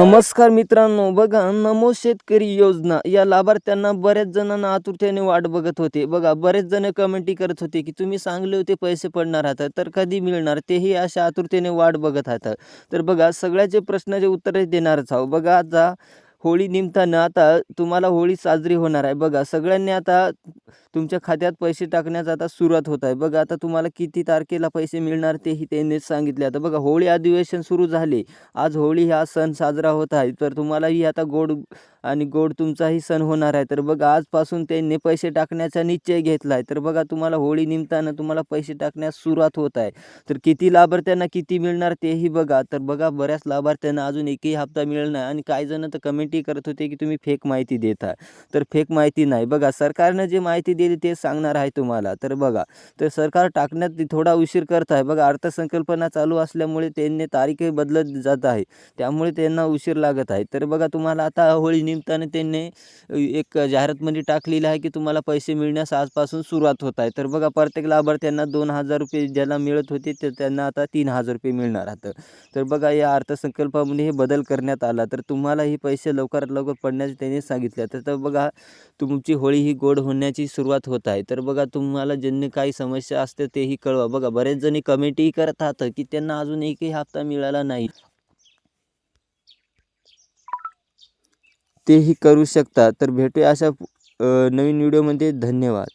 नमस्कार मित्रांनो बघा नमो शेतकरी योजना. या लाभार्थ्यांना बऱ्याच जणांना आतुरतेने वाट बघत होते. बघा बरेच जण कमेंटी करत होते की तुम्ही सांगले होते पैसे पडणार आहात तर कधी मिळणार? तेही अशा आतुरतेने वाट बघत आहात तर बघा सगळ्याचे प्रश्नाचे उत्तरे देणारच आहो. बघा आता होळी निमताना आता तुम्हाला होळी साजरी होणार आहे. बघा सगळ्यांनी आता तुमच्या खात्यात पैसे टाकण्याचा आता सुरुवात होत आहे. बघा आता तुम्हाला किती तारखेला पैसे मिळणार तेही त्यांनीच सांगितले. आता बघा होळी अधिवेशन सुरू झाले. आज होळी हा सण साजरा होत आहे. तर तुम्हालाही आता गोड आणि गोड तुमचाही सण होणार आहे. तर बघा आजपासून त्यांनी पैसे टाकण्याचा निश्चय घेतला आहे. तर बघा तुम्हाला होळी निमित्तानं तुम्हाला पैसे टाकण्यास सुरुवात होत आहे. तर किती लाभार्थ्यांना किती मिळणार तेही बघा. तर बघा बऱ्याच लाभार्थ्यांना अजून एकही हप्ता मिळणार नाही. आणि काही जण तर कमेंटही करत होते की तुम्ही फेक माहिती देता. तर फेक माहिती नाही. बघा सरकारनं जे माहिती दिली ते सांगणार आहे तुम्हाला. तर बघा तर सरकार टाकण्यात थोडा उशीर करत आहे. बघा अर्थसंकल्पना चालू असल्यामुळे त्यांनी तारीखही बदलत जात आहे. त्यामुळे त्यांना उशीर लागत आहे. तर बघा तुम्हाला आता होळी निमित्ताने त्यांनी एक जाहिरातमध्ये टाकलेलं आहे की तुम्हाला पैसे मिळण्यास आजपासून सुरुवात होत आहे. तर बघा प्रत्येक लाभार्थ्यांना दोन हजार रुपये ज्याला मिळत होते तर त्यांना आता तीन हजार रुपये मिळणार आहेत. तर बघा या अर्थसंकल्पामध्ये हे बदल करण्यात आला. तर तुम्हाला हे पैसे लवकरात लवकर पडण्याचे त्यांनी सांगितले. तर तर बघा तुमची होळी ही गोड होण्याची सुरुवात सुरुवात होत आहे. तर बघा तुम्हाला ज्यांनी काही समस्या असते तेही कळवा. बघा बरेच जणी कमेंटही करत आहात की त्यांना अजून एकही हप्ता मिळाला नाही. तेही करू शकता. तर भेटूया अशा नवीन व्हिडिओमध्ये धन्यवाद.